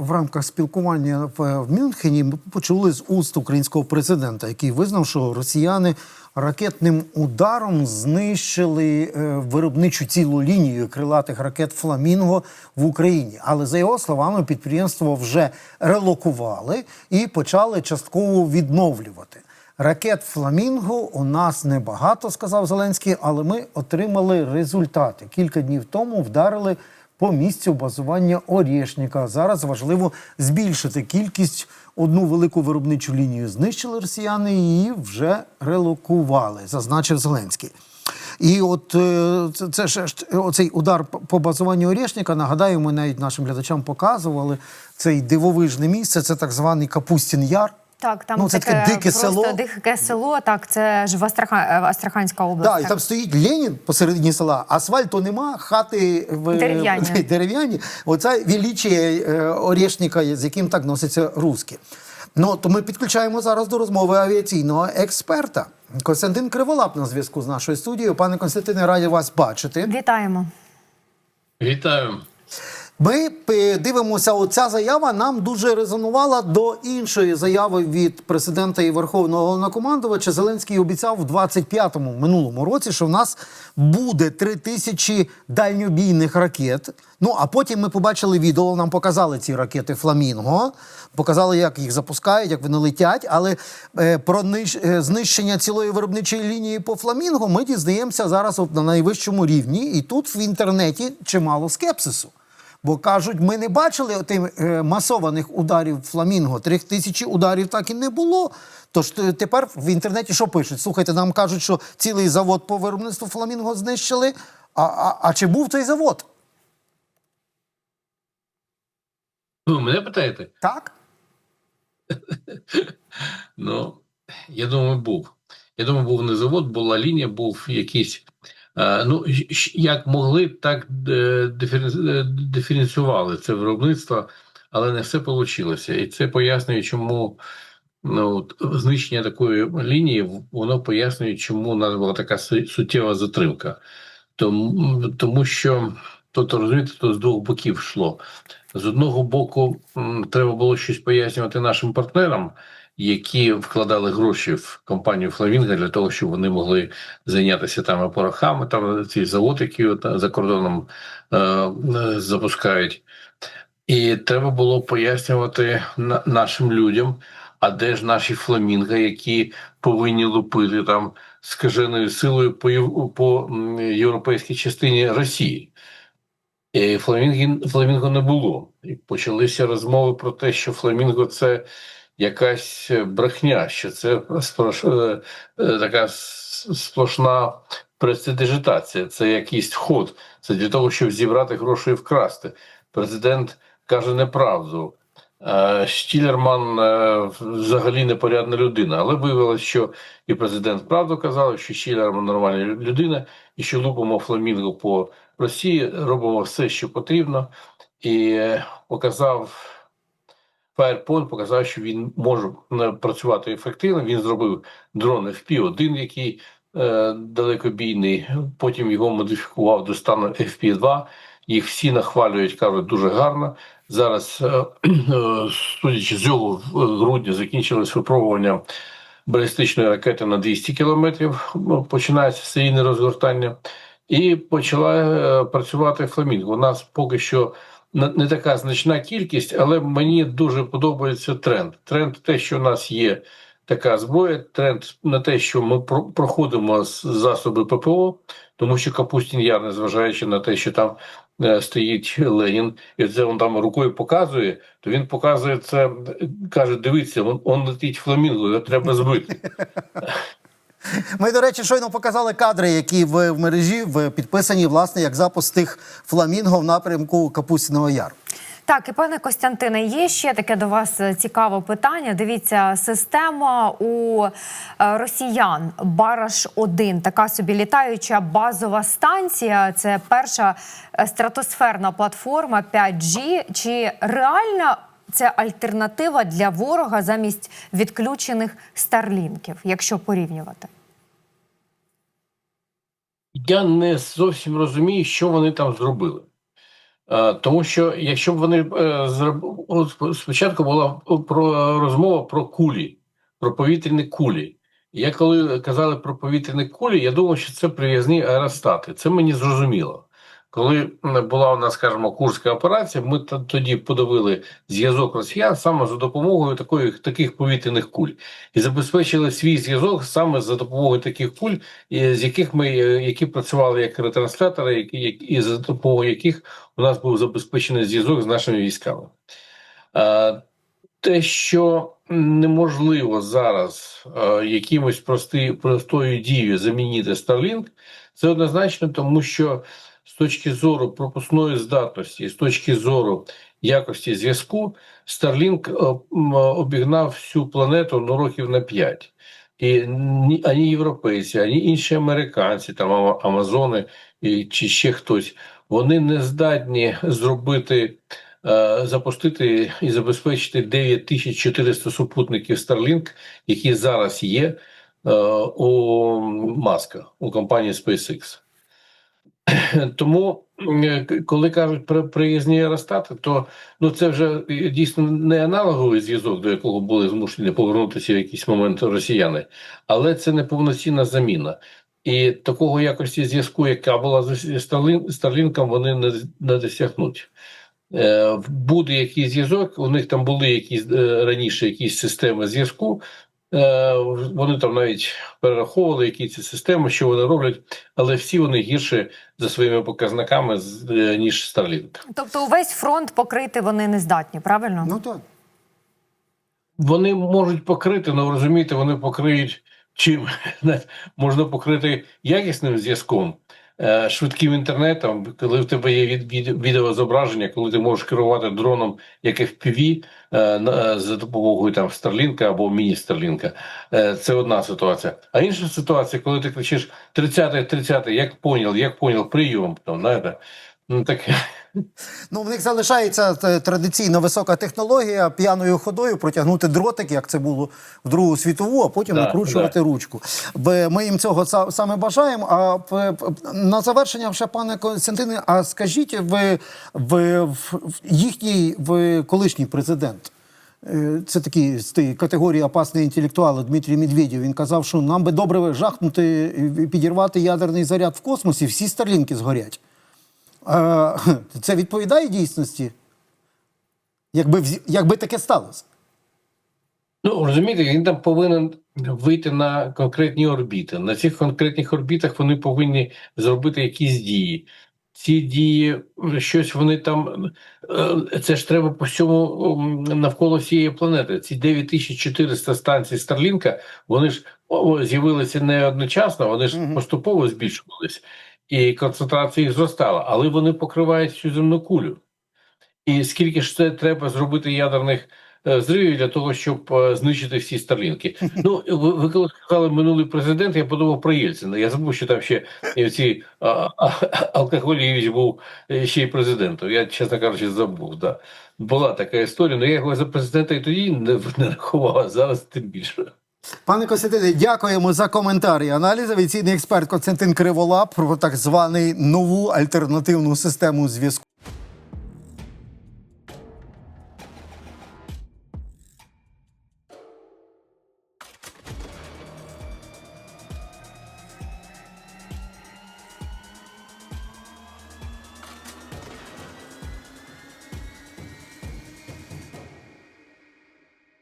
в рамках спілкування в, Мюнхені ми почули з уст українського президента, який визнав, що росіяни ракетним ударом знищили е, виробничу цілу лінію крилатих ракет Фламінго в Україні. Але за його словами, підприємство вже релокували і почали частково відновлювати. Ракет Фламінго у нас небагато, сказав Зеленський, але ми отримали результати. Кілька днів тому вдарили по місцю базування Орєшніка. Зараз важливо збільшити кількість. Одну велику виробничу лінію знищили росіяни, і вже релокували, зазначив Зеленський. І от е, це, ж оцей удар по- по базуванню Орєшніка, нагадаю, ми навіть нашим глядачам показували цей дивовижне місце. Це так званий Капустін Яр. Так, там Ну, це таке, таке дике просто село. дике село. Так, це ж в Астраха... Астраханська область. Так, і там стоїть Ленін посередині села, асфальту нема, хати в Дерев'яні. дерев'яні. Оце величіє е, Орешника, з яким так носяться руски. Ну, то ми підключаємо зараз до розмови авіаційного експерта. Костянтин Криволап на зв'язку з нашою студією. Пане Константине, раді вас бачити. Вітаємо. Вітаю. Ми дивимося, оця заява нам дуже резонувала до іншої заяви від президента і верховного головнокомандувача. Зеленський обіцяв в 25-му минулому році, що в нас буде три тисячі дальньобійних ракет. Ну а потім ми побачили відео. Нам показали ці ракети Фламінго, показали, як їх запускають, як вони летять. Але е, про ниж- е, знищення цілої виробничої лінії по Фламінго ми дізнаємося зараз от на найвищому рівні, і тут в інтернеті чимало скепсису. Бо кажуть, ми не бачили тим е, масованих ударів фламінго. Трьох тисячі ударів так і не було. Тож тепер в інтернеті що пишуть? Слухайте, нам кажуть, що цілий завод по виробництву фламінго знищили. А, а, а чи був той завод? Ви мене питаєте? Так? Ну, я думаю, був. Я думаю, був не завод, була лінія, був якийсь. Е, ну, як могли, так е, е, диференціювали це виробництво, але не все вийшло. І це пояснює, чому ну, знищення такої лінії, воно пояснює, чому у нас була така су- суттєва затримка. Тому, тому що тут розумієте, то з двох боків йшло. З одного боку, треба було щось пояснювати нашим партнерам, які вкладали гроші в компанію Флавінга для того, щоб вони могли зайнятися там порохами, там цей завод, який от, за кордоном е, е, запускають. І треба було пояснювати на, нашим людям, а де ж наші фламінго, які повинні лупити там скаженою силою по, по європейській частині Росії. І Фламінгі фламінго не було. І почалися розмови про те, що фламінго це якась брехня, що це сплош, е, е, така сплошна престидижитація, це якийсь ход. Це для того, щоб зібрати гроші і вкрасти. Президент каже неправду. Е, Штілерман е, взагалі непорядна людина, але виявилось, що і президент правду казав, що Штілерман нормальна людина, і що лупимо фламінго по Росії, робимо все, що потрібно, і показав Firepoint, показав, що він може працювати ефективно. Він зробив дрон FP-1, який е, далекобійний, потім його модифікував до стану FP-2. Їх всі нахвалюють, кажуть, дуже гарно. Зараз, е, е, судячи з цього, в грудні закінчилось випробування балістичної ракети на 200 кілометрів. ну, Починається серійне розгортання, і почала е, працювати фламінго. У нас поки що не така значна кількість, але мені дуже подобається тренд. Тренд те, що у нас є така зброя, тренд на те, що ми проходимо засоби ППО, тому що Капустін Яр, незважаючи на те, що там е, стоїть Ленін, і це він там рукою показує, то він показує це, е, каже: дивіться, он, летить фламінго, його треба збити. Ми, до речі, щойно показали кадри, які в, в мережі в, підписані, власне, як запуск тих фламінго в напрямку Капустіного Яру. Так, і пане Костянтине, є ще таке до вас е, цікаве питання. Дивіться, система у е, росіян Бараш 1 така собі літаюча базова станція. Це перша е, стратосферна платформа 5G. Чи реальна це альтернатива для ворога замість відключених старлінків, якщо порівнювати? Я не зовсім розумію, що вони там зробили. Е, Тому що якщо б вони е, спочатку була про розмова про кулі, про повітряні кулі. Я коли казали про повітряні кулі, я думав, що це прив'язні аеростати. Це мені зрозуміло. Коли була у нас, скажімо, курська операція, ми тоді подавили зв'язок росіян саме за допомогою такої, таких повітряних куль і забезпечили свій зв'язок саме за допомогою таких куль, з яких ми е, які працювали як ретранслятори, які, і за допомогою яких у нас був забезпечений зв'язок з нашими військами. Те, що неможливо зараз е, якимось прости, простою дією замінити Starlink, це однозначно, тому що з точки зору пропускної здатності, з точки зору якості зв'язку, Starlink е, обігнав всю планету ну, років на 5. І ні ані європейці, ані інші американці, там Амазони і, чи ще хтось, вони не здатні зробити, е, запустити і забезпечити 9400 супутників Starlink, які зараз є е, у Маска, у компанії SpaceX. Тому, е, коли кажуть про приїзні аеростати, то ну це вже дійсно не аналоговий зв'язок, до якого були змушені повернутися в якийсь момент росіяни, але це не повноцінна заміна. І такого якості зв'язку, яка була з Starlink, вони не, не досягнуть. Е, буде якийсь зв'язок, у них там були якісь е, раніше якісь системи зв'язку. Е, вони там навіть перераховували які ці системи, що вони роблять, але всі вони гірше за своїми показниками з- е, ніж Starlink. Тобто увесь фронт покрити вони не здатні, правильно? Ну так. Вони можуть покрити, але розумієте, вони покриють чим можна покрити якісним зв'язком, швидким інтернетом, коли в тебе є від, від, відеозображення, коли ти можеш керувати дроном як FPV е, на- за допомогою там Старлінка або. Е, Це одна ситуація. А інша ситуація, коли ти кричиш 30 30 як понял, як понял, прийом, там, знаєте, ну так Ну, в них залишається е, традиційна висока технологія п'яною ходою протягнути дротик, як це було в Другу світову, а потім Да, накручувати ручку. Ми їм цього саме бажаємо. А на завершення, ще пане Константине, а скажіть, ви, ви в- в- їхній ви колишній президент. е, Це такий з тієї категорії опасний інтелектуал Дмитрій Медведєв. Він казав, що нам би добре жахнути, підірвати ядерний заряд в космосі, всі старлінки згорять. Це відповідає дійсності? Якби, якби таке сталося? Ну, розумієте, він там повинен вийти на конкретні орбіти. На цих конкретних орбітах вони повинні зробити якісь дії. Ці дії, щось вони там. е, Це ж треба по всьому навколо всієї планети. Ці 9400 станцій Старлінка, вони ж з'явилися не одночасно, вони ж поступово збільшувались, і концентрація їх зростала, але вони покривають всю земну кулю. І скільки ж це треба зробити ядерних е, зривів для того, щоб е, знищити всі старлінки? Ну ви, коли сказали минулий президент, я подумав про Єльцина. Я забув, що там ще ці а, а, був е, ще й президентом. Я чесно кажучи, забув. Да. Була така історія, але я його за президента і тоді не, не рахував, а зараз тим більше. Пане Костянтине, дякуємо за коментар і аналіз. Авіаційний експерт Константин Криволап про так званий нову альтернативну систему зв'язку.